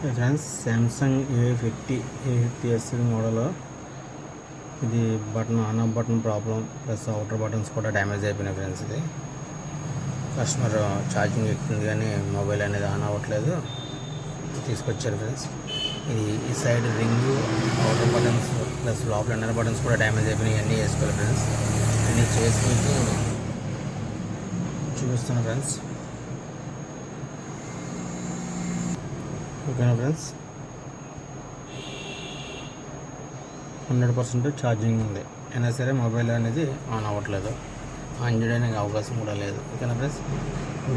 Friends Samsung A fifty A fifty S model ఇది button on off button problem plus outer buttons కూడా damage అయిపోయినాయి friends ఇది. Customer charging uh, ఎక్కుతుంది కానీ mobile అనేది on అవ్వట్లేదు. తీసుకొచ్చారు ఫ్రెండ్స్. ఇది ఈ side ring outer buttons plus లోపల ఇన్నర్ బటన్స్ కూడా డ్యామేజ్ అయిపోయినాయి. అన్నీ వేసుకోవాలి ఫ్రెండ్స్. అన్నీ చేసుకుంటూ చూపిస్తాను ఫ్రెండ్స్. ఓకేనా ఫ్రెండ్స్. హండ్రెడ్ పర్సెంట్ ఛార్జింగ్ ఉంది. అయినా సరే మొబైల్ అనేది ఆన్ అవ్వట్లేదు. ఆన్ చేయడానికి అవకాశం కూడా లేదు. ఓకేనా ఫ్రెండ్స్.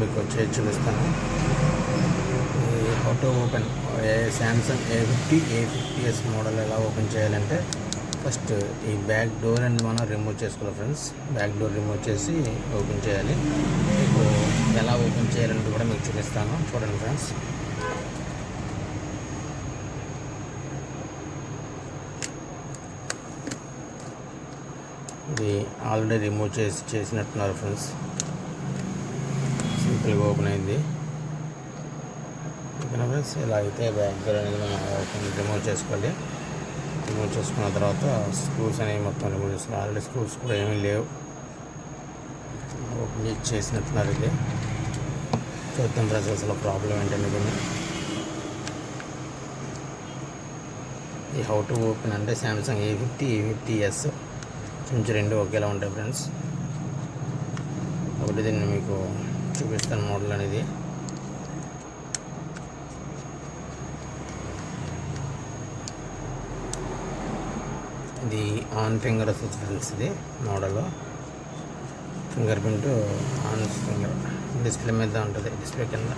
మీకు వచ్చి చూపిస్తాను. Auto open A Samsung A fifty A fifty S model ఎలా ఓపెన్ చేయాలంటే ఫస్ట్ ఈ బ్యాక్ డోర్ అనేది మనం రిమూవ్ చేసుకోవాలి ఫ్రెండ్స్. బ్యాక్ డోర్ రిమూవ్ చేసి ఓపెన్ చేయాలి. మీకు ఎలా ఓపెన్ చేయాలంటే కూడా మీకు చూపిస్తాను. చూడండి ఫ్రెండ్స్. ఇది ఆల్రెడీ రిమూవ్ చేసి చేసినట్టున్నారు ఫ్రెండ్స్ సింపుల్గా ఓపెన్ అయింది. ఓకేనా ఫ్రెండ్స్ ఇలా అయితే బ్యాంకర్ అనేది మనం ఓపెన్ రిమూవ్ చేసుకోవాలి రిమూవ్ చేసుకున్న తర్వాత స్క్రూస్ అనేవి మొత్తం రిమూవ్ చేసుకోవాలి ఆల్రెడీ స్క్రూస్ కూడా ఏమీ లేవు. ఓపెన్ చేసి చేసినట్టున్నారు ఇది. చూద్దాం ఫ్రెండ్స్ అసలు ప్రాబ్లం ఏంటనేది ఈ హౌ టు ఓపెన్ అంటే Samsung A fifty A fifty S కొంచెం రెండు ఒకేలా ఉంటాయి ఫ్రెండ్స్ ఒకటి దీన్ని మీకు చూపిస్తాను మోడల్ అనేది. ఇది ఆన్ ఫింగర్ వస్తుంది ఫ్రెండ్స్ ఇది model finger print on finger display మీద ఉంటుంది డిస్ప్లే కింద.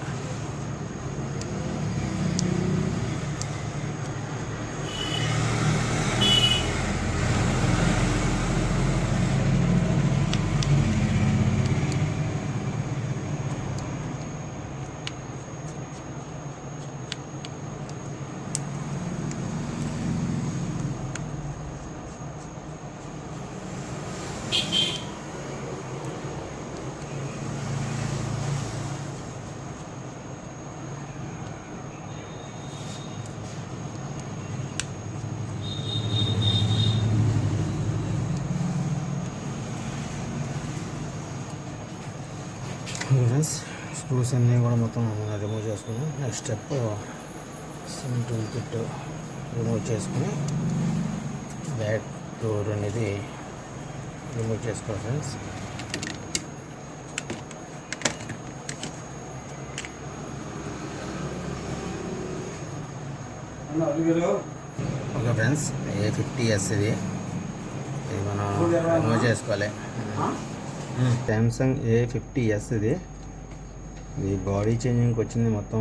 ఫ్రెండ్స్. స్క్రూస్ అన్నీ కూడా మొత్తం మనం రిమూవ్ చేసుకుని next step SIM tool kit remove చేసుకుని బ్యాక్ డోర్ అనేది రిమూవ్ చేసుకోవాలి friends. Okay friends A fifty S ఇది. ఇది మనం రిమూవ్ చేసుకోవాలి. సామ్సంగ్ ఏ ఫిఫ్టీ ఎస్ ఇది. ఇది బాడీ చేంజింగ్కి వచ్చింది మొత్తం.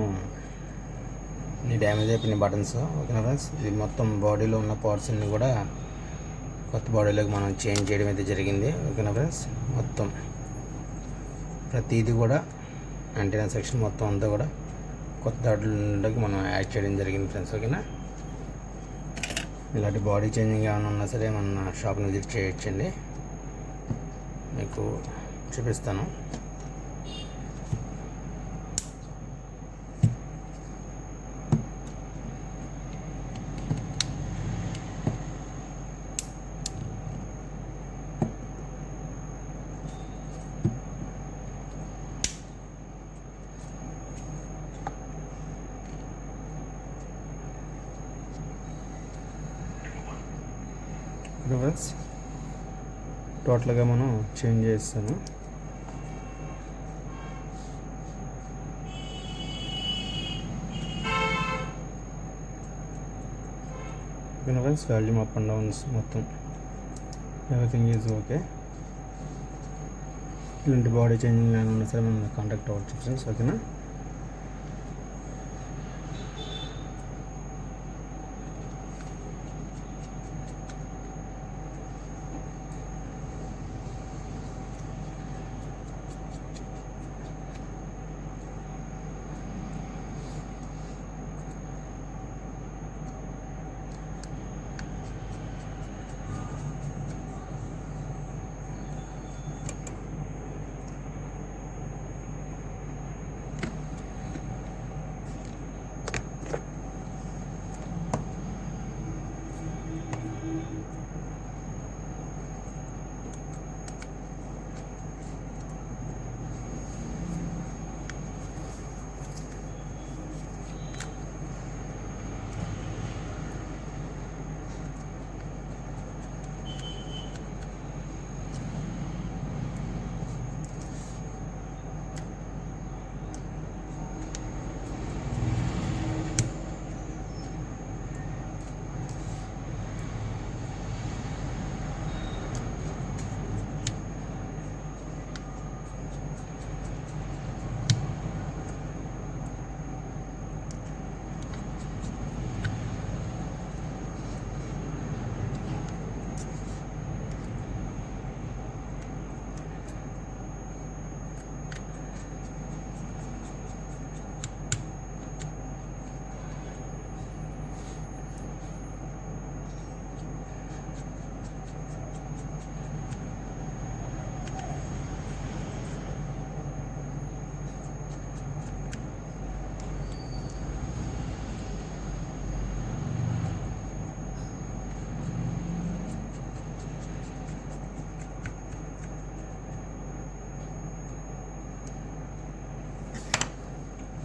ఇది డ్యామేజ్ అయిపోయిన బటన్స్ ఓకేనా ఫ్రెండ్స్ ఇది మొత్తం బాడీలో ఉన్న పార్ట్స్ అన్ని కూడా కొత్త బాడీలోకి మనం చేంజ్ చేయడం అయితే జరిగింది. ఓకేనా ఫ్రెండ్స్ మొత్తం. ప్రతిదీ కూడా యాంటీనా సెక్షన్ మొత్తం అంతా కూడా కొత్త దాంట్లోకి మనం యాడ్ చేయడం జరిగింది ఫ్రెండ్స్ ఓకేనా ఇలాంటి బాడీ చేంజింగ్ ఏమైనా ఉన్నా సరే మన షాప్ని విజిట్ చేయొచ్చండి. మీకు చూపిస్తాను ఫ్రెండ్స్ టోటల్గా మనం చేంజ్ చేస్తాను. Friends volume up and downs మొత్తం. ఎవ్రీథింగ్ ఈజ్ ఓకే ఇలాంటి బాడీ చేంజింగ్ ఏమైనా సరే మనం కాంటాక్ట్ అవ్వచ్చు ఫ్రెండ్స్ ఓకేనా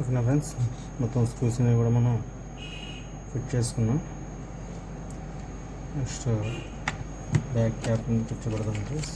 ఓకేనా ఫ్రెండ్స్. మొత్తం స్క్రూస్ అనేవి కూడా మనం ఫిట్ చేసుకున్నాం. నెక్స్ట్ బ్యాక్ క్యాప్ కూర్చోబెడదాం ఫ్రెండ్స్.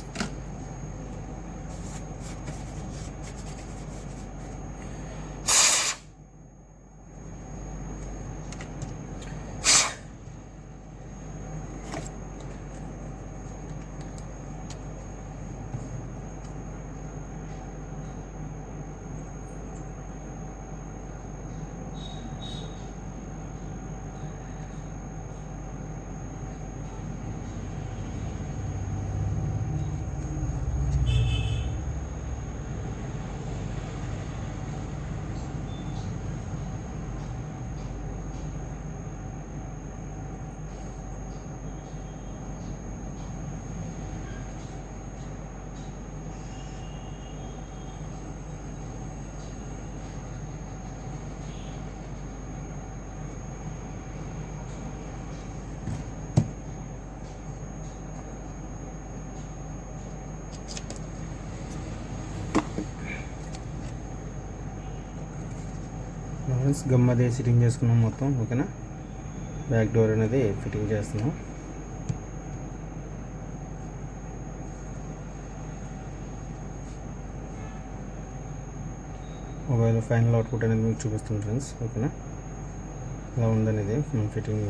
ఫ్రెండ్స్ గమ్ అదే సిట్టింగ్ చేసుకున్నాం మొత్తం ఓకేనా? బ్యాక్ డోర్ అనేది ఫిట్టింగ్ చేస్తున్నాం. మొబైల్ ఫైనల్ అవుట్పుట్ అనేది మీకు చూపిస్తుంది ఫ్రెండ్స్ ఓకేనా? ఇలా ఉందనేది మనం ఫిట్టింగ్